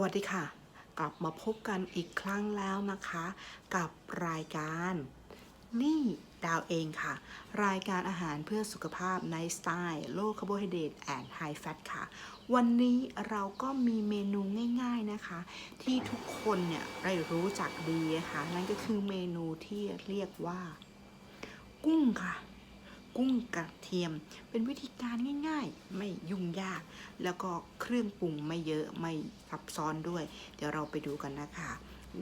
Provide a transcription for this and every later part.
วัสดีค่ะ กลับมาพบกันอีกครั้งแล้วนะคะ กับรายการ นี่ดาวเองค่ะ รายการอาหารเพื่อสุขภาพในสไตล์โลคาร์โบไฮเดรตแอนด์ไฮแฟตค่ะ วันนี้เราก็มีเมนูง่าย ๆนะคะ ที่ทุกคนเนี่ยได้รู้จักดีนะคะ นั่นก็คือเมนูที่เรียกว่า กุ้งค่ะ กุ้งกระเทียม เป็นวิธีการง่ายๆ ไม่ยุ่งยาก แล้วก็เครื่องปรุงไม่เยอะไม่ซับซ้อนด้วย เดี๋ยวเราไปดูกันนะคะ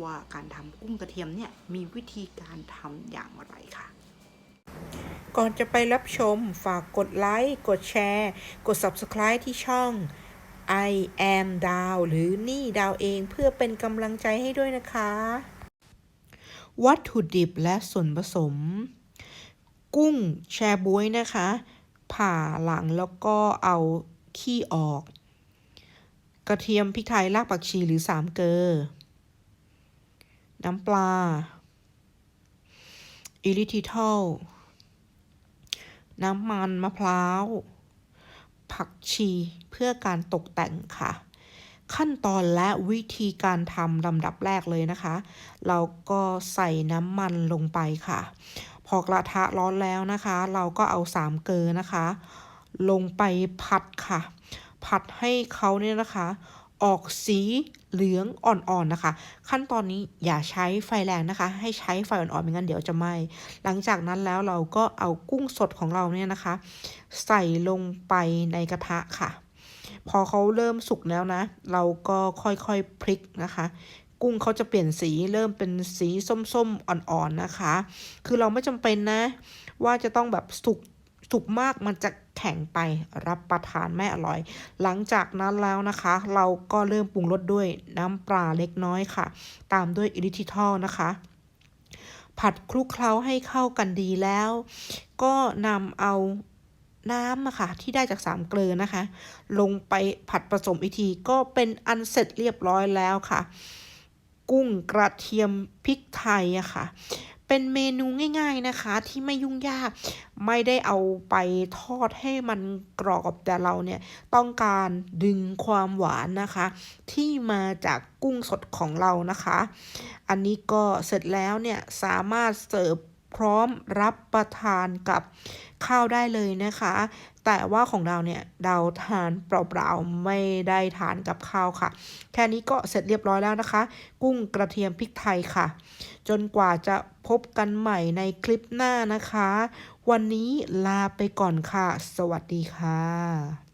ว่าการทำกุ้งกระเทียมเนี่ยมีวิธีการทำอย่างไรค่ะก่อนจะไปรับชมฝากกดไลค์ กดแชร์ กด Subscribe ที่ช่อง I am ดาวหรือนี่ดาวเองเพื่อเป็นกำลังใจให้ด้วยนะคะ วัตถุดิบและส่วนผสม กุ้งแชบวยนะคะ ผ่าหลังแล้วก็เอาขี้ออก กระเทียมพริกไทยรากผักชีหรือสามเกลอน้ำปลาอิลิทิทอลน้ำมันมะพร้าว ผักชีเพื่อการตกแต่งค่ะ ขั้นตอนและวิธีการทำลำดับแรกเลยนะคะ เราก็ใส่น้ำมันลงไปค่ะ พอกระทะร้อนแล้วนะคะ เราก็เอาสามเกลือนะคะ ลงไปผัดค่ะ ผัดให้เขาเนี่ยนะคะ ออกสีเหลืองอ่อนๆนะคะ ขั้นตอนนี้อย่าใช้ไฟแรงนะคะ ให้ใช้ไฟอ่อนๆไม่งั้นเดี๋ยวจะไหม้หลังจากนั้นแล้วเราก็เอากุ้งสดของเราเนี่ยนะคะ ใส่ลงไปในกระทะค่ะ พอเขาเริ่มสุกแล้วนะ เราก็ค่อยๆพลิกนะคะ กุ้งเขาจะเปลี่ยนสีเริ่มเป็นสีส้มๆอ่อนๆนะคะ คือเราไม่จำเป็นนะ ว่าจะต้องแบบสุกสุกมากมันจะแข็งไปรับประทานไม่อร่อย หลังจากนั้นแล้วนะคะ เราก็เริ่มปรุงรสด้วยน้ำปลาเล็กน้อยค่ะ ตามด้วยอิลิทิทอลนะคะ ผัดคลุกเคล้าให้เข้ากันดีแล้ว ก็นำเอาน้ำอะค่ะที่ได้จากสามเกลือนะคะ ลงไปผัดผสมอีกทีก็เป็นอันเสร็จเรียบร้อยแล้วค่ะ กุ้งกระเทียมพริกไทยอะค่ะ เป็นเมนูง่าย ๆนะคะที่ไม่ยุ่งยาก ไม่ได้เอาไปทอดให้มันกรอบแต่เราเนี่ยต้องการดึงความหวานนะคะ ที่มาจากกุ้งสดของเรานะคะ อันนี้ก็เสร็จแล้วเนี่ยสามารถเสิร์ฟ พร้อมรับประทานกับข้าวได้เลยนะคะ แต่ว่าของเราเนี่ยเราทานเปล่าๆไม่ได้ทานกับข้าวค่ะ แค่นี้ก็เสร็จเรียบร้อยแล้วนะคะ กุ้งกระเทียมพริกไทยค่ะ จนกว่าจะพบกันใหม่ในคลิปหน้านะคะ วันนี้ลาไปก่อนค่ะ สวัสดีค่ะ